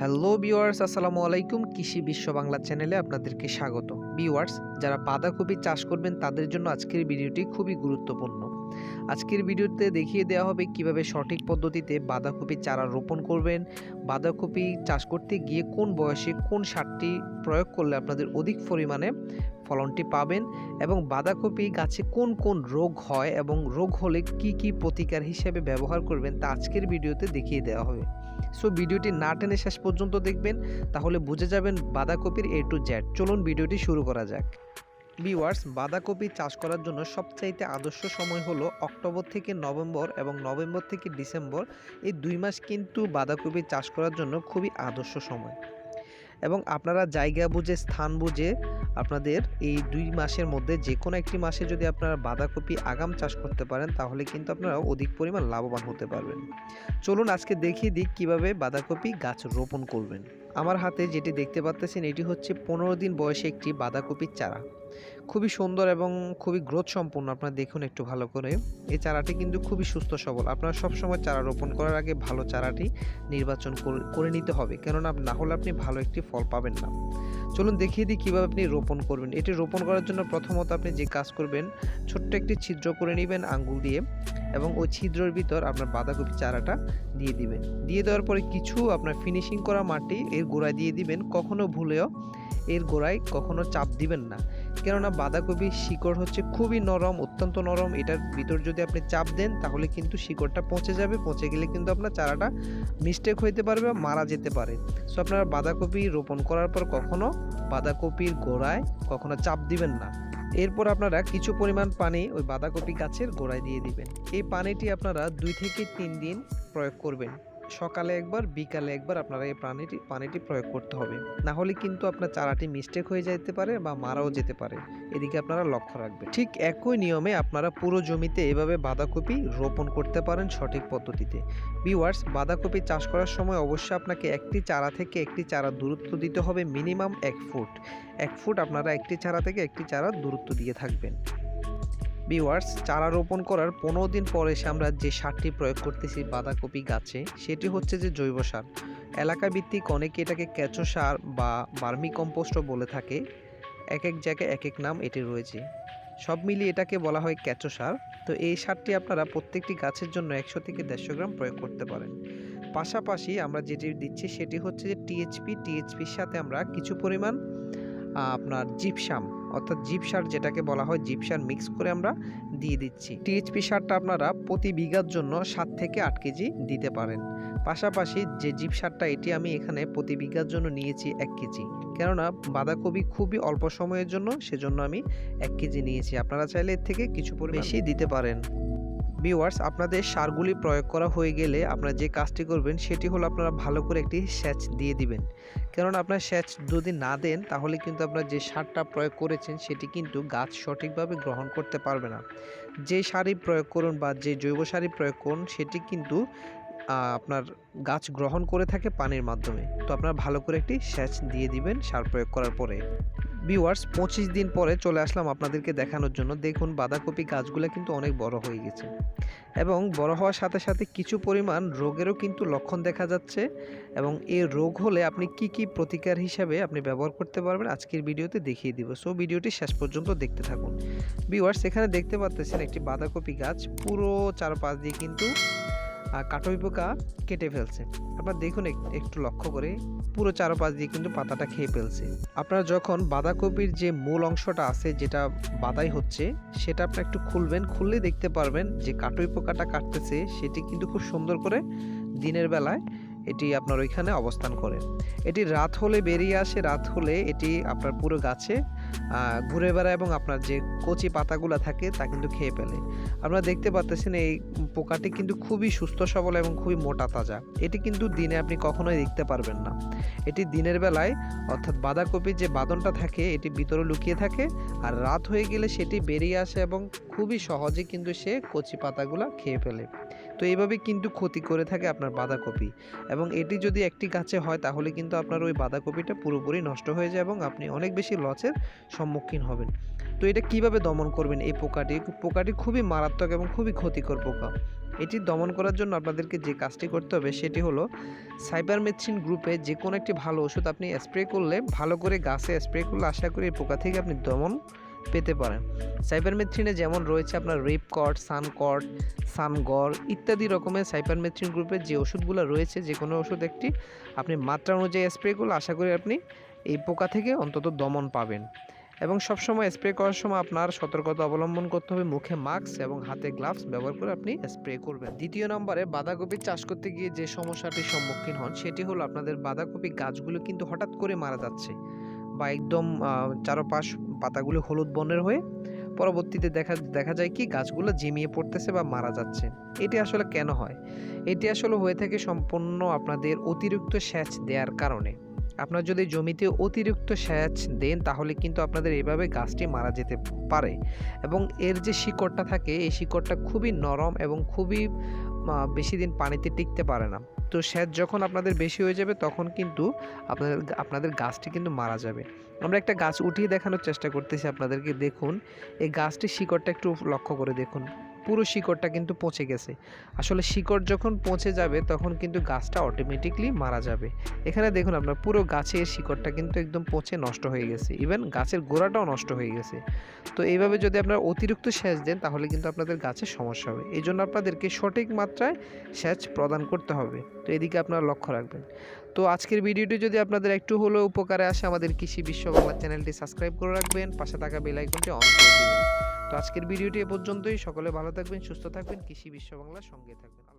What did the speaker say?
Hello বিওয়ার্স আসসালামু আলাইকুম। কৃষি বিশ্ব বাংলা চ্যানেলে আপনাদেরকে স্বাগত। বিওয়ার্স যারা বাঁধাকপি চাষ করবেন, তাদের জন্য আজকের ভিডিওটি খুবই গুরুত্বপূর্ণ। আজকের ভিডিওতে দেখিয়ে দেওয়া হবে কীভাবে সঠিক পদ্ধতিতে বাঁধাকপি চারা রোপণ করবেন, বাঁধাকপি চাষ করতে গিয়ে কোন বয়সে কোন সারটি প্রয়োগ করলে আপনাদের অধিক পরিমাণে ফলনটি পাবেন এবং বাঁধাকপি গাছে কোন কোন রোগ হয় এবং রোগ হলে কি কি প্রতিকার হিসেবে ব্যবহার করবেন তা আজকের ভিডিওতে দেখিয়ে দেওয়া হবে। সো ভিডিওটি না টেনে শেষ পর্যন্ত দেখবেন, তাহলে বুঝে যাবেন বাঁধাকপির এ টু জ্যাড চলুন ভিডিওটি শুরু করা যাক। বিওয়ার্স বাঁধাকপি চাষ করার জন্য সবচাইতে আদর্শ সময় হলো অক্টোবর থেকে নভেম্বর এবং নভেম্বর থেকে ডিসেম্বর। এই দুই মাস কিন্তু বাঁধাকপি চাষ করার জন্য খুবই আদর্শ সময়। এবং আপনারা জায়গা বুঝে, স্থান বুঝে আপনাদের এই দুই মাসের মধ্যে যে কোনো একটি মাসে যদি আপনারা বাঁধাকপি আগাম চাষ করতে পারেন, তাহলে কিন্তু আপনারা অধিক পরিমাণ লাভবান হতে পারবেন। চলুন আজকে দেখিয়ে দিই কীভাবে বাঁধাকপি গাছ রোপণ করবেন। আমার হাতে যেটি দেখতে পাচ্ছেন এটি হচ্ছে পনেরো দিন বয়সে একটি বাঁধাকপির চারা। খুবই সুন্দর এবং খুবই গ্রোথ সম্পূর্ণ আপনারা দেখুন একটু ভালো করে। এই চারাটি কিন্তু খুবই সুস্থ সবল। আপনারা সবসময় চারা রোপণ করার আগে ভালো চারাটি নির্বাচন করে- নিতে হবে। কেননা না হলে আপনি ভালো একটি ফল পাবেন না। চলুন দেখিয়ে দিই কীভাবে আপনি রোপণ করবেন। এটি রোপণ করার জন্য প্রথমত আপনি যে কাজ করবেন, ছোট্ট একটি ছিদ্র করে নেবেন আঙ্গুল দিয়ে এবং ওই ছিদ্রের ভিতর আপনার বাঁধাকপি চারাটা দিয়ে দিবেন। দিয়ে দেওয়ার পরে কিছু আপনার ফিনিশিং করা মাটি এর গোড়ায় দিয়ে দিবেন। কখনো ভুলেও এর গোড়ায় কখনো চাপ দিবেন না। কেননা বাঁধাকপির শিকড় হচ্ছে খুবই নরম, অত্যন্ত নরম। এটার ভিতর যদি আপনি চাপ দেন, তাহলে কিন্তু শিকড়টা পচে যাবে। পচে গেলে কিন্তু আপনার চারাটা মিস্টেক হইতে পারবে মারা যেতে পারে। সো আপনারা বাঁধাকপি রোপণ করার পর কখনো বাঁধাকপির গোড়ায় কখনো চাপ দিবেন না। এরপর আপনারা কিছু পরিমাণ পানি ওই বাঁধাকপি গাছের গোড়ায় দিয়ে দিবেন। এই পানিটি আপনারা দুই থেকে তিন দিন প্রয়োগ করবেন। সকালে একবার, বিকালে একবার আপনারা এই পানিটি পানিটি প্রয়োগ করতে হবে। না হলে কিন্তু আপনার চারাটি মিস্টেক হয়ে যেতে পারে বা মারাও যেতে পারে। এদিকে আপনারা লক্ষ্য রাখবেন। ঠিক একই নিয়মে আপনারা পুরো জমিতে এভাবে বাঁধাকপি রোপণ করতে পারেন সঠিক পদ্ধতিতে। ভিউয়ার্স বাঁধাকপি চাষ করার সময় অবশ্যই আপনাকে একটি চারা থেকে একটি চারা দূরত্ব দিতে হবে মিনিমাম এক ফুট। এক ফুট আপনারা একটি চারা থেকে একটি চারা দূরত্ব দিয়ে থাকবেন। ভিউয়ার্স চারা রোপণ করার পনেরো দিন পরে এসে আমরা যে সারটি প্রয়োগ করতেছি বাঁধাকপি গাছে, সেটি হচ্ছে যে জৈব সার। এলাকা ভিত্তিক অনেকে এটাকে কেঁচো সার বা বার্মি কম্পোস্টও বলে থাকে। এক এক জায়গায় এক এক নাম এটি রয়েছে। সব মিলিয়ে এটাকে বলা হয় কেঁচো সার। তো এই সারটি আপনারা প্রত্যেকটি গাছের জন্য একশো থেকে দেড়শো গ্রাম প্রয়োগ করতে পারেন। পাশাপাশি আমরা যেটি দিচ্ছি সেটি হচ্ছে যে টিএইচপি টিএইচপির সাথে আমরা কিছু পরিমাণ আপনার জিপসাম অর্থাৎ জিপ সার যেটাকে বলা হয় জিপ সার মিক্স করে আমরা দিয়ে দিচ্ছি। টিএইচপি সারটা আপনারা প্রতি বিঘার জন্য সাত থেকে আট কেজি দিতে পারেন। পাশাপাশি যে জিপ সারটা এটি আমি এখানে প্রতি বিঘার জন্য নিয়েছি এক কেজি। কেননা বাঁধাকপি খুবই অল্প সময়ের জন্য সেজন্য আমি এক কেজি নিয়েছি। আপনারা চাইলে এর থেকে কিছু বেশি দিতে পারেন। ভিউয়ার্স আপনাদের সারগুলি প্রয়োগ করা হয়ে গেলে আপনারা যে কাজটি করবেন, সেটি হলো আপনারা ভালো করে একটি স্যাচ দিয়ে দিবেন। কেননা আপনার সেচ যদি না দেন, তাহলে কিন্তু আপনার যে সারটা প্রয়োগ করেছেন, সেটি কিন্তু গাছ সঠিকভাবে গ্রহণ করতে পারবে না। যে সারই প্রয়োগ করুন বা যে জৈব সারই প্রয়োগ করুন, সেটি কিন্তু আপনার গাছ গ্রহণ করে থাকে পানির মাধ্যমে। তো আপনারা ভালো করে একটি সেচ দিয়ে দিবেন সার প্রয়োগ করার পরে। ভিউয়ার্স পঁচিশ দিন পরে চলে আসলাম আপনাদেরকে দেখানোর জন্য। দেখুন, বাঁধাকপি গাছগুলো কিন্তু অনেক বড় হয়ে গেছে। এবং বড় হওয়ার সাথে সাথে কিছু পরিমাণ রোগেরও কিন্তু লক্ষণ দেখা যাচ্ছে। এবং এই রোগ হলে আপনি কি কি প্রতিকার হিসাবে আপনি ব্যবহার করতে পারবেন আজকের ভিডিওতে দেখিয়ে দিব। সো ভিডিওটি শেষ পর্যন্ত দেখতে থাকুন। ভিউয়ার্স এখানে দেখতে পাচ্ছেন একটি বাঁধাকপি গাছ। পুরো চারপাশ দিয়ে কিন্তু কাটুই পোকা কেটে ফেলছে। আপনারা দেখুন এক- একটু লক্ষ্য করে, পুরো চারপাশ দিয়ে কিন্তু পাতাটা খেয়ে ফেলছে। আপনারা যখন বাঁধাকপির যে মূল অংশটা আছে, যেটা বাদাই হচ্ছে, সেটা আপনি একটু খুলবেন খুললে দেখতে পারবেন যে কাটুই পোকাটা কাটতেছে, সেটি কিন্তু খুব সুন্দর করে দিনের বেলায় এটি আপনার ওইখানে অবস্থান করে। এটি রাত হলে বেরিয়ে আসে, রাত হলে এটি আপনার পুরো গাছে ঘুরে বেড়ায় এবং আপনার যে কচি পাতাগুলো থাকে তা কিন্তু খেয়ে ফেলে। আপনারা দেখতে পাচ্ছেন এই পোকাটি কিন্তু খুবই সুস্থ, সবল এবং খুবই মোটা তাজা। এটি কিন্তু দিনে আপনি কখনোই দেখতে পারবেন না। এটি দিনের বেলায়, অর্থাৎ বাঁধাকপির যে বাদনটা থাকে, এটি ভিতরে লুকিয়ে থাকে আর রাত হয়ে গেলে সেটি বেরিয়ে আসে এবং খুবই সহজে কিন্তু সে কচি পাতাগুলো খেয়ে ফেলে। তো এইভাবে কিন্তু ক্ষতি করে থাকে আপনার বাঁধাকপি। এবং এটি যদি একটি গাছে হয়, তাহলে কিন্তু আপনার ওই বাঁধাকপিটা পুরোপুরি নষ্ট হয়ে যায় এবং আপনি অনেক বেশি লসের সম্মুখীন হবেন। তো এটা কীভাবে দমন করবেন এই পোকাটি? পোকাটি খুবই মারাত্মক এবং খুবই ক্ষতিকর পোকা। এটি দমন করার জন্য আপনাদেরকে যে কাজটি করতে হবে, সেটি হলো সাইবার সাইবারমেথ্রিন গ্রুপে যে কোনো একটি ভালো ওষুধ আপনি স্প্রে করলে, ভালো করে গাছে স্প্রে করলে আশা করি এই পোকা থেকে আপনি দমন পেতে পারেন। সাইবারমেথ্রিনে যেমন রয়েছে আপনার রেপকট সানকট সানগর ইত্যাদি রকমের সাইবারমেথ্রিন গ্রুপের যে ওষুধগুলো রয়েছে, যে কোনো ওষুধ একটি আপনি মাত্রা অনুযায়ী স্প্রে করলে আশা করি আপনি এই পোকা থেকে অন্তত দমন পাবেন। এবং সবসময় স্প্রে করার সময় আপনার সতর্কতা অবলম্বন করতে হবে, মুখে মাস্ক এবং হাতে গ্লাভস ব্যবহার করে আপনি স্প্রে করবেন। দ্বিতীয় নম্বরে বাঁধাকপি চাষ করতে গিয়ে যে সমস্যাটির সম্মুখীন হন, সেটি হলো আপনাদের বাঁধাকপি গাছগুলো কিন্তু হঠাৎ করে মারা যাচ্ছে। বা একদম চারপাশ পাতাগুলো হলুদ বর্ণের হয়ে পরবর্তীতে দেখা দেখা যায় কি গাছগুলো জিমিয়ে পড়তেছে বা মারা যাচ্ছে। এটি আসলে কেন হয়? এটি আসলে হয়ে থাকে সম্পূর্ণ আপনাদের অতিরিক্ত সেচ দেওয়ার কারণে। আপনার যদি জমিতে অতিরিক্ত সেচ দেন তাহলে কিন্তু আপনাদের এভাবে গাছটি মারা যেতে পারে এবং এর যে শিকড়টা থাকে, এই শিকড়টা খুবই নরম এবং খুবই বেশি দিন পানিতে টিকতে পারে না। তো স্যাঁত যখন আপনাদের বেশি হয়ে যাবে, তখন কিন্তু আপনাদের আপনাদের গাছটি কিন্তু মারা যাবে। আমরা একটা গাছ উঠিয়ে দেখানোর চেষ্টা করতেছি আপনাদেরকে, দেখুন। এই গাছটির শিকড়টা একটু লক্ষ্য করে দেখুন। পুরো শিকড়টা কিন্তু পচে গেছে। আসলে শিকড় যখন পচে যাবে, তখন কিন্তু গাছটা অটোমেটিকলি মারা যাবে। এখানে দেখুন আপনার পুরো গাছের শিকড়টা কিন্তু একদম পচে নষ্ট হয়ে গেছে। ইভেন গাছের গোড়াটাও নষ্ট হয়ে গেছে। তো এইভাবে যদি আপনারা অতিরিক্ত সেচ দেন, তাহলে কিন্তু আপনাদের গাছের সমস্যা হবে। এই জন্য আপনাদেরকে সঠিক মাত্রায় সেচ প্রদান করতে হবে। তো এদিকে আপনারা লক্ষ্য রাখবেন। তো আজকের ভিডিওটি যদি আপনাদের একটু হলেও উপকারে আসে, আমাদের কৃষি বিশ্ব বাংলা চ্যানেলটি সাবস্ক্রাইব করে রাখবেন। পাশে থাকা বেল আইকনটি অন করে দিবেন। তো আজকের ভিডিওটি এ পর্যন্তই। সকলে ভালো থাকবেন, সুস্থ থাকবেন, কৃষি বিশ্ব বাংলার সঙ্গে থাকবেন।